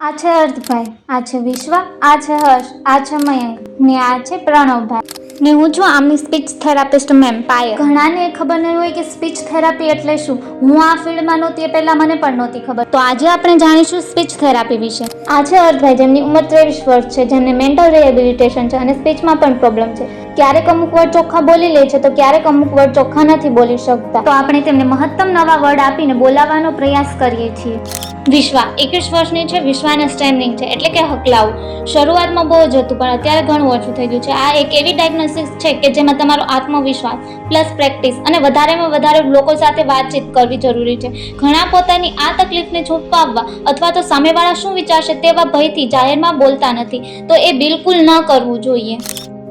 આ છે અર્થભાઈ આ છે વિશ્વ આ છે હર્ષ આ છે મયંક ને આ છે પ્રણવભાઈ. ને હું છું આમની સ્પીચ થેરાપિસ્ટ મેમ પાયલ. ઘણાને ખબર નહીં હોય કે સ્પીચ થેરાપી એટલે શું? હું આ ફિલ્ડમાં નહોતી એ પહેલાં મને પણ નહોતી ખબર. તો આજે આપણે જાણીશું સ્પીચ થેરાપી વિશે. આ છે અર્થભાઈ જેમની ઉંમર ત્રેવીસ વર્ષ છે જેમને મેન્ટલ રિહેબિલિટેશન છે અને સ્પીચમાં પણ પ્રોબ્લેમ છે. ક્યારેક અમુક વર્ડ ચોખ્ખા બોલી લે છે તો ક્યારેક અમુક વર્ડ ચોખ્ખા નથી બોલી શકતા. તો આપણે તેમને મહત્તમ નવા વર્ડ આપીને બોલાવવાનો પ્રયાસ કરીએ છીએ. વિશ્વા, એકવીસ વર્ષની છે, વિશ્વાને સ્ટેન્ડિંગ છે. એટલે કે હકલાવું. શરૂઆતમાં બહુ જ હતું, પણ અત્યારે ઘણું ઓછું થઈ ગયું છે. આ એક એવી ડાયગ્નોસિસ છે કે જેમાં તમારો આત્મવિશ્વાસ પ્લસ પ્રેક્ટિસ અને વધારેમાં વધારે લોકો સાથે વાતચીત કરવી જરૂરી છે. ઘણા પોતાની આ તકલીફને છુપાવવા અથવા તો સામેવાળા શું વિચારશે તેવા ભયથી જાહેરમાં બોલતા નથી. તો એ બિલકુલ ન કરવું જોઈએ.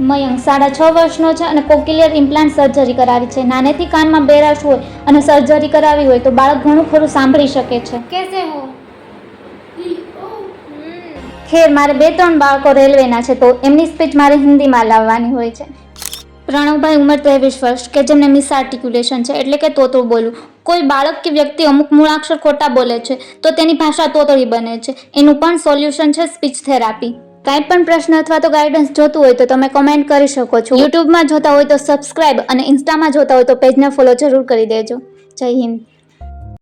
મયંક સાડા છ વર્ષનો છે અને કોકિલિયર ઇમ્પ્લાન્ટ સર્જરી કરાવી છે. નાનેથી કાનમાં બેરાશ હોય અને સર્જરી કરાવી હોય તો બાળક ઘણું ખરું સાંભળી શકે છે. કેસે હો? ખેર મારે બે ત્રણ બાળકો રેલવેના છે તો એમની સ્પીચ મારે હિન્દીમાં લાવવાની હોય છે. પ્રણવભાઈ ઉંમર ત્રેવીસ વર્ષ કે જેમને મિસ આર્ટિક્યુલેશન છે એટલે કે તોતરું બોલવું કોઈ બાળક કે વ્યક્તિ અમુક મૂળાક્ષર ખોટા બોલે છે તો તેની ભાષા તોતળી બને છે. એનું પણ સોલ્યુશન છે સ્પીચ થેરાપી. કાંઈ પણ પ્રશ્ન અથવા તો ગાઈડન્સ જોતું હોય તો તમે કમેન્ટ કરી શકો છો. યુટ્યુબમાં જોતા હોય તો સબસ્ક્રાઇબ અને ઇન્સ્ટામાં જોતા હોય તો પેજને ફોલો જરૂર કરી દેજો. જય હિન્દ.